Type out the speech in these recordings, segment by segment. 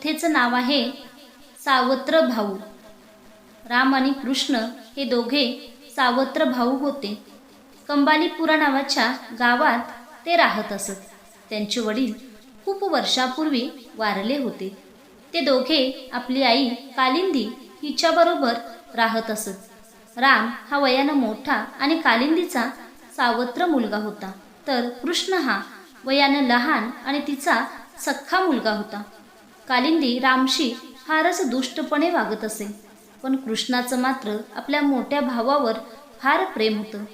कथेचं नाव आहे सावत्र भाऊ राम आणि कृष्ण हे दोघे सावत्र भाऊ होते. कंबालीपुरा नावाच्या गावात ते राहत असत. त्यांचे वडील खूप वर्षापूर्वी वारले होते. ते दोघे आपली आई कालिंदी हिच्याबरोबर राहत असत. राम हा वयानं मोठा आणि कालिंदीचा सावत्र मुलगा होता. तर कृष्ण हा वयानं लहान आणि तिचा सख्खा मुलगा होता. कालिंदी रामशी फारच दुष्टपणे वागत असे. पण कृष्णाचं मात्र आपल्या मोठ्या भावावर फार प्रेम होतं.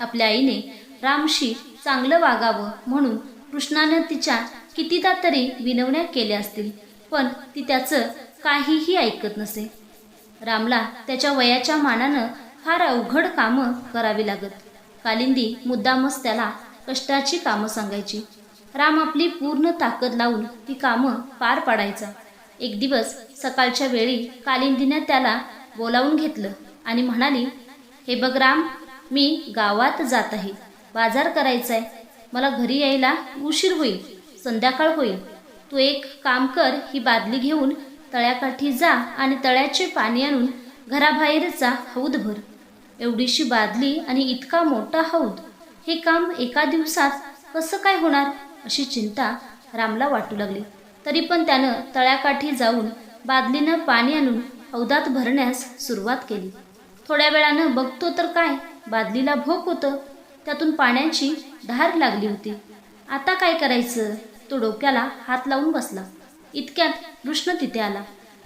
आपल्या आईने रामशी चांगलं वागावं म्हणून कृष्णानं तिच्या कितीदा तरी विनवण्या केल्या असतील पण ती त्याचं काहीही ऐकत नसे. रामला त्याच्या वयाच्या मानानं फार अवघड कामं करावी लागत. कालिंदी मुद्दामच त्याला कष्टाची कामं सांगायची. राम आपली पूर्ण ताकद लावून ती कामं पार पाडायचा. एक दिवस सकाळच्या वेळी कालिंदीनं त्याला बोलावून घेतलं आणि म्हणाली हे बघ राम मी गावात जात आहे. बाजार करायचा आहे मला घरी यायला उशीर होईल. संध्याकाळ होईल. तू एक काम कर ही बादली घेऊन तळ्याकाठी जा आणि तळ्याचे पाणी आणून घराबाहेरचा हौद भर. एवढीशी बादली आणि इतका मोठा हौद. हे काम एका दिवसात कसं काय होणार? अशी चिंता रामला वाटू लागली. तरी पण त्यानं तळ्याकाठी जाऊन बादलीनं पाणी आणून औदात भरण्यास सुरुवात केली. थोड्या वेळानं बघतो तर काय बादलीला भोक होतं. त्यातून पाण्याची धार लागली होती. आता काय करायचं? तो डोक्याला हात लावून बसला. इतक्यात कृष्ण तिथे आला.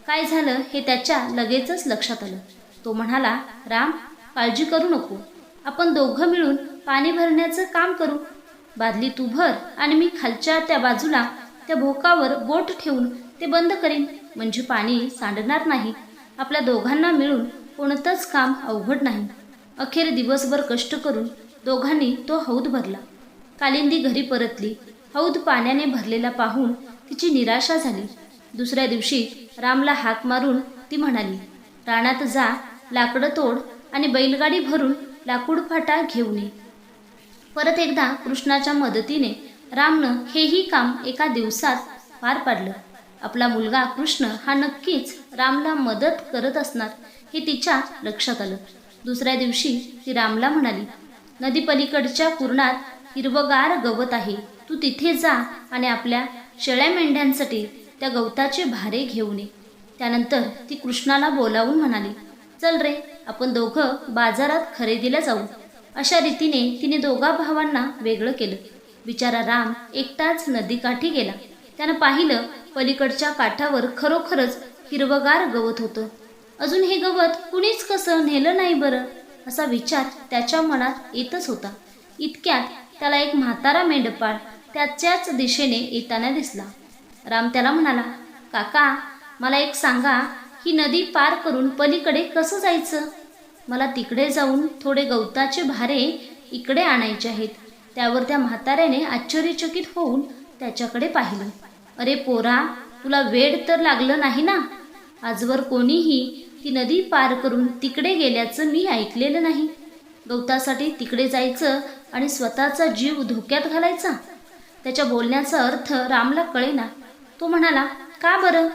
काय झालं हे त्याच्या लगेचच लक्षात आलं. तो म्हणाला राम काळजी करू नको. आपण दोघं मिळून पाणी भरण्याचं काम करू. बादली तू भर आणि मी खालच्या त्या बाजूला त्या भोकावर बोट ठेवून ते बंद करीन. म्हणजे पाणी सांडणार नाही. आपल्या दोघांना मिळून कोणतंच काम अवघड नाही. अखेर दिवसभर कष्ट करून दोघांनी तो हौद भरला. कालिंदी घरी परतली. हौद पाण्याने भरलेला पाहून तिची निराशा झाली. दुसऱ्या दिवशी रामला हाक मारून ती म्हणाली रानात जा लाकडं तोड आणि बैलगाडी भरून लाकूड फाटा घेऊन ये. परत एकदा कृष्णाच्या मदतीने रामनं हेही काम एका दिवसात पार पाडलं. आपला मुलगा कृष्ण हा नक्कीच रामला मदत करत असणार हे तिच्या लक्षात आलं. दुसऱ्या दिवशी ती रामला म्हणाली नदी पलीकडच्या कुरणात हिरवगार गवत आहे. तू तिथे जा आणि आपल्या शेळ्या मेंढ्यांसाठी त्या गवताचे भारे घेऊन ये. त्यानंतर ती कृष्णाला बोलावून म्हणाली चल रे आपण दोघं बाजारात खरेदीला जाऊ. अशा रीतीने तिने दोघा भावांना वेगळं केलं. बिचारा राम एकटाच नदीकाठी गेला. त्यानं पाहिलं पलीकडच्या काठावर खरोखरच हिरवगार गवत होतं. अजून हे गवत कुणीच कसं नेलं नाही बरं? असा विचार त्याच्या मनात येतच होता. इतक्यात त्याला एक म्हातारा मेंढपाळ त्याच्याच दिशेने येताना दिसला. राम त्याला म्हणाला काका मला एक सांगा ही नदी पार करून पलीकडे कसं जायचं? मला तिकडे जाऊन थोडे गवताचे भारे इकडे आणायचे आहेत. त्यावर त्या म्हाताऱ्याने आश्चर्यचकित होऊन त्याच्याकडे पाहिलं. अरे पोरा तुला वेड तर लागलं नाही ना? आजवर कोणीही ती नदी पार करून तिकडे गेल्याचं मी ऐकलेलं नाही. गवतासाठी तिकडे जायचं आणि स्वतःचा जीव धोक्यात घालायचा? त्याच्या बोलण्याचा अर्थ रामला कळेना. तो म्हणाला का बरं?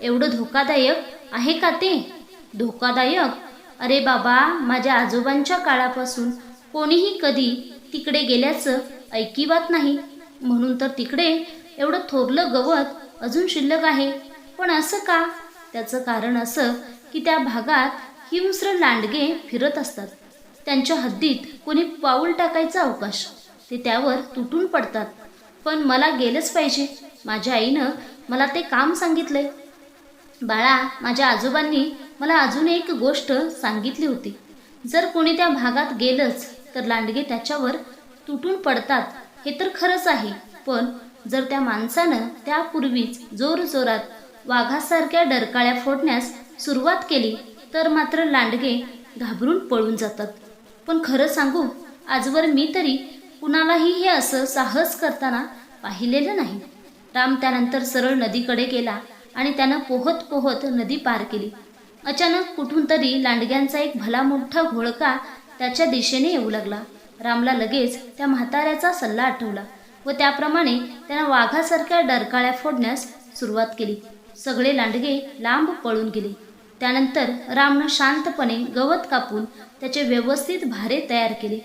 एवढं धोकादायक आहे का ते? धोकादायक अरे बाबा माझ्या आजोबांच्या काळापासून कोणीही कधी तिकडे गेल्याचं ऐकिवात नाही. म्हणून तर तिकडे एवढं थोरलं गवत अजून शिल्लक आहे. पण असं का? त्याचं कारण असं की त्या भागात हिंस्र लांडगे फिरत असतात. त्यांच्या हद्दीत कोणी पाऊल टाकायचा अवकाश ते त्यावर तुटून पडतात. पण मला गेलंच पाहिजे. माझ्या आईनं मला ते काम सांगितले बाळा माझ्या आजोबांनी मला अजून एक गोष्ट सांगितली होती. जर कोणी त्या भागात गेलंच तर लांडगे त्याच्यावर तुटून पडतात हे तर खरंच आहे. पण जर त्या माणसानं त्यापूर्वीच जोरजोरात वाघासारख्या डरकाळ्या फोडण्यास सुरुवात केली तर मात्र लांडगे घाबरून पळून जातात. पण खरं सांगू आजवर मी तरी कुणालाही हे असं साहस करताना पाहिलेलं नाही. राम त्यानंतर सरळ नदीकडे गेला आणि त्यानं पोहत पोहत नदी पार केली. अचानक कुठून तरी लांडग्यांचा एक भला मोठा घोळका त्याच्या दिशेने येऊ लागला. रामला लगेच त्या म्हाताऱ्याचा सल्ला आठवला व त्याप्रमाणे त्यानं वाघासारख्या डरकाळ्या फोडण्यास सुरुवात केली. सगळे लांडगे लांब पळून गेले. त्यानंतर रामनं शांतपणे गवत कापून त्याचे व्यवस्थित भारे तयार केले.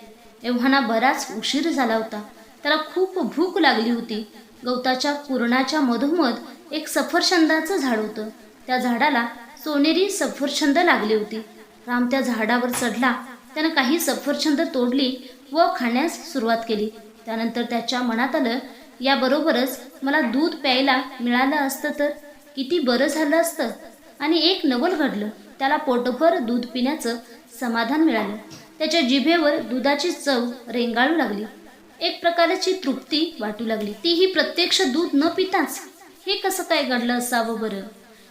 एव्हाना बराच उशीर झाला होता. त्याला खूप भूक लागली होती. गवताच्या कुरणाच्या मधोमध एक सफरचंदाचं झाड होतं. त्या झाडाला सोनेरी सफरछंद लागली होती. राम त्या झाडावर चढला. त्यानं काही सफरछंद तोडली व खाण्यास सुरुवात केली. त्यानंतर त्याच्या मनात आलं याबरोबरच मला दूध प्यायला मिळालं असतं तर किती बरं झालं असतं. आणि एक नवल घडलं. त्याला पोटभर दूध पिण्याचं समाधान मिळालं. त्याच्या जिभेवर दुधाची चव रेंगाळू लागली. एक प्रकारची तृप्ती वाटू लागली. तीही प्रत्यक्ष दूध न पिताच हे कसं काय घडलं असावं बरं?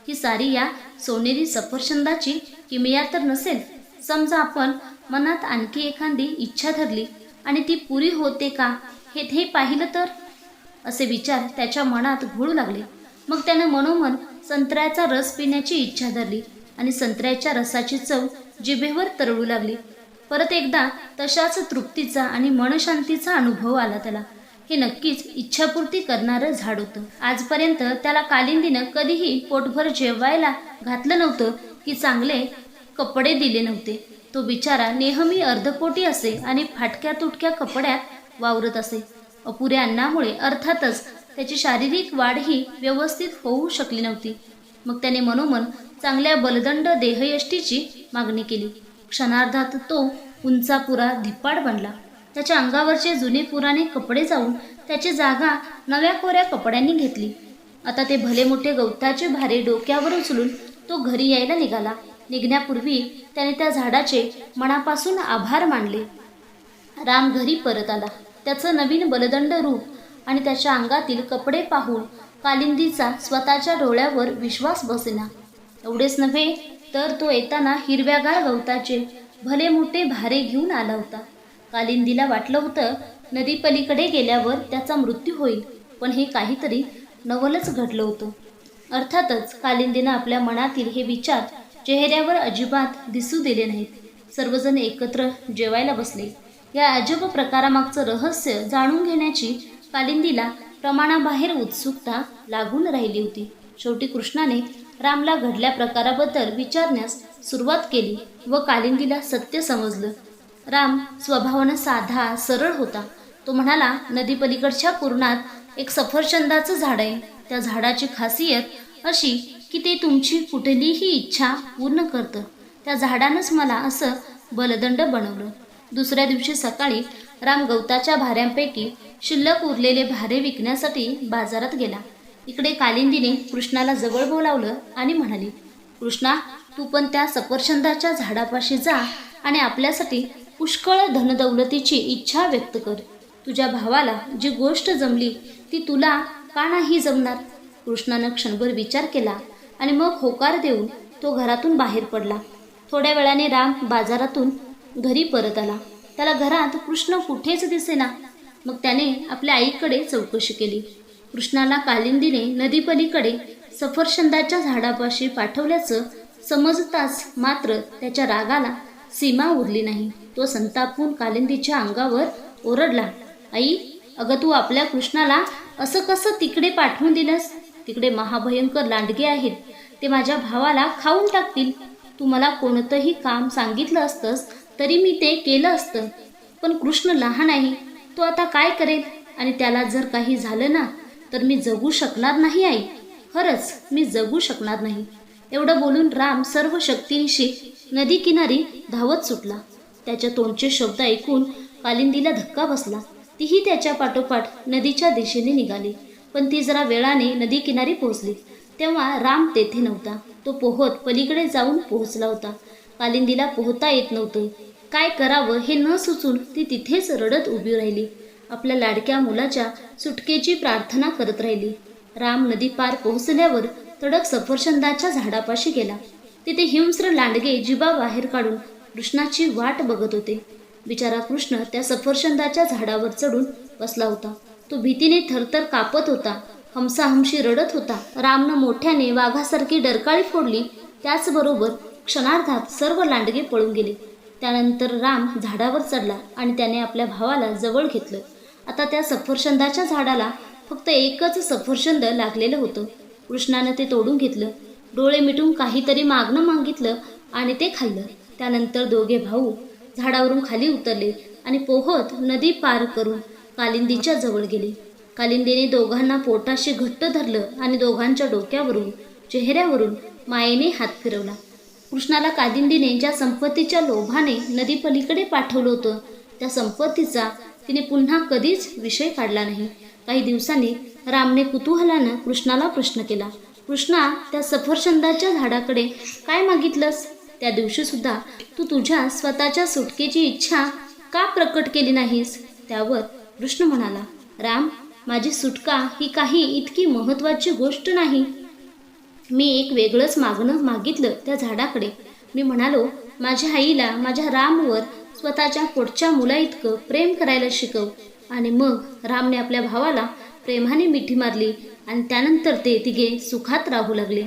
ही सारी या सोनेरी सफरचंदाची किमया तर नसेल. समजा आपण मनात आणखी एखादी इच्छा धरली आणि ती पुरी होते का? हे हे पाहिलं तर? असे विचार त्याच्या मनात घोळू लागले. मग त्यानं मनोमन संत्र्याचा रस पिण्याची इच्छा धरली आणि संत्र्याच्या रसाची चव जिभेवर तरळू लागली. परत एकदा तशाच तृप्तीचा आणि मनशांतीचा अनुभव आला त्याला. हे नक्कीच इच्छापूर्ती करणारं झाड होतं. आजपर्यंत त्याला कालिंदीनं कधीही पोटभर जेवायला घातलं नव्हतं की चांगले कपडे दिले नव्हते. तो बिचारा नेहमी अर्धपोटी असे आणि फाटक्या तुटक्या कपड्यात वावरत असे. अपुऱ्या अन्नामुळे अर्थातच त्याची शारीरिक वाढही व्यवस्थित होऊ शकली नव्हती. मग त्याने मनोमन चांगल्या बलदंड देहयष्टीची मागणी केली. क्षणार्धात तो उंचापुरा धिप्पाड बनला. त्याच्या अंगावरचे जुने पुराणे कपडे जाऊन त्याची जागा नव्या कोऱ्या कपड्यांनी घेतली. आता ते भले मोठे गवताचे भारे डोक्यावर उचलून तो घरी यायला निघाला. निघण्यापूर्वी त्याने त्या झाडाचे मनापासून आभार मानले. राम घरी परत आला. त्याचं नवीन बलदंड रूप आणि त्याच्या अंगातील कपडे पाहून कालिंदीचा स्वतःच्या डोळ्यावर विश्वास बसेना. एवढेच नव्हे तर तो येताना हिरव्यागार गवताचे भले मोठे भारे घेऊन आला होता. कालिंदीला वाटलं होतं नदीपलीकडे गेल्यावर त्याचा मृत्यू होईल पण हे काहीतरी नवलच घडलं होतं. अर्थातच कालिंदीनं आपल्या मनातील हे विचार चेहऱ्यावर अजिबात दिसू दिले नाहीत. सर्वजण एकत्र जेवायला बसले. या अजब प्रकारामागचं रहस्य जाणून घेण्याची कालिंदीला प्रमाणाबाहेर उत्सुकता लागून राहिली होती. शेवटी कृष्णाने रामला घडल्या प्रकाराबद्दल विचारण्यास सुरुवात केली व कालिंदीला सत्य समजलं. राम स्वभावानं साधा सरळ होता. तो म्हणाला नदीपलीकडच्या कुरणात एक सफरचंदाचं झाड आहे. त्या झाडाची खासियत अशी की ते तुमची कुठलीही इच्छा पूर्ण करतं. त्या झाडानंच मला असं बलदंड बनवलं. दुसऱ्या दिवशी सकाळी राम गवताच्या भाऱ्यांपैकी शिल्लक उरलेले भारे विकण्यासाठी बाजारात गेला. इकडे कालिंदीने कृष्णाला जवळ बोलावलं आणि म्हणाली कृष्णा तू पण त्या सफरचंदाच्या झाडापाशी जा आणि आपल्यासाठी पुष्कळ धनदौलतीची इच्छा व्यक्त कर. तुझ्या भावाला जी गोष्ट जमली ती तुला का नाही जमणार? कृष्णानं क्षणभर विचार केला आणि मग होकार देऊन तो घरातून बाहेर पडला. थोड्या वेळाने राम बाजारातून घरी परत आला. त्याला घरात कृष्ण कुठेच दिसेना. मग त्याने आपल्या आईकडे चौकशी केली. कृष्णाला कालिंदीने नदीपलीकडे सफरशंदाच्या झाडापाशी पाठवल्याचं समजताच मात्र त्याच्या रागाला सीमा उरली नाही. तो संतापून कालिंदीच्या अंगावर ओरडला आई अगं तू आपल्या कृष्णाला असं कसं तिकडे पाठवून दिलंस? तिकडे महाभयंकर लांडगे आहेत. ते माझ्या भावाला खाऊन टाकतील. तू मला कोणतंही काम सांगितलं असतंस तरी मी ते केलं असतं. पण कृष्ण लहान आहे. तो आता काय करेल? आणि त्याला जर काही झालं ना तर मी जगू शकणार नाही आई. खरंच मी जगू शकणार नाही. एवढं बोलून राम सर्व शक्तींशी नदी किनारी धावत सुटला. त्याच्या तोंडचे शब्द ऐकून कालिंदीला धक्का बसला. तीही त्याच्या पाठोपाठ नदीच्या दिशेने निघाली. पण ती जरा वेळाने नदी किनारी पोहोचली. तेव्हा राम तेथे नव्हता. तो पोहत पलीकडे जाऊन पोहोचला होता. कालिंदीला पोहता येत नव्हतं. काय करावं हे न सुचून ती तिथेच रडत उभी राहिली. आपल्या लाडक्या मुलाच्या सुटकेची प्रार्थना करत राहिली. राम नदी पार पोहोचल्यावर तडक सफरचंदाच्या झाडापाशी गेला. तिथे हिंस्र लांडगे जिबा बाहेर काढून कृष्णाची वाट बघत होते. बिचारा कृष्ण त्या सफरचंदाच्या झाडावर चढून बसला होता. तो भीतीने थरथर कापत होता. हमसाहमशी रडत होता. रामनं मोठ्याने वाघासारखी डरकाळी फोडली. त्याचबरोबर क्षणार्धात सर्व लांडगे पळून गेले. त्यानंतर राम झाडावर चढला आणि त्याने आपल्या भावाला जवळ घेतलं. आता त्या सफरचंदाच्या झाडाला फक्त एकच सफरचंद लागलेलं होतं. कृष्णानं ते तोडून घेतलं. डोळे मिटून काहीतरी मागणं मागितलं आणि ते खाल्लं. त्यानंतर दोघे भाऊ झाडावरून खाली उतरले आणि पोहत नदी पार करून कालिंदीच्या जवळ गेले. कालिंदीने दोघांना पोटाशी घट्ट धरलं आणि दोघांच्या डोक्यावरून चेहऱ्यावरून मायेने हात फिरवला. कृष्णाला कालिंदीने ज्या संपत्तीच्या लोभाने नदी पलीकडे पाठवलं होतं त्या संपत्तीचा तिने पुन्हा कधीच विषय काढला नाही. काही दिवसांनी रामने कुतूहलानं कृष्णाला प्रश्न केला. कृष्णा त्या सफरचंदाच्या झाडाकडे काय मागितलंस? त्या दिवशी सुद्धा तू तुझ्या स्वतःच्या सुटकेची इच्छा का प्रकट केली नाहीस? त्यावर कृष्ण म्हणाला राम माझी सुटका ही काही इतकी महत्त्वाची गोष्ट नाही. मी एक वेगळंच मागणं मागितलं त्या झाडाकडे. मी म्हणालो माझ्या आईला माझ्या रामवर स्वतःच्या पोटच्या मुलाइतकं प्रेम करायला शिकव. आणि मग रामने आपल्या भावाला प्रेमाने मिठी मारली आणि त्यानंतर ते तिघे सुखात राहू लागले.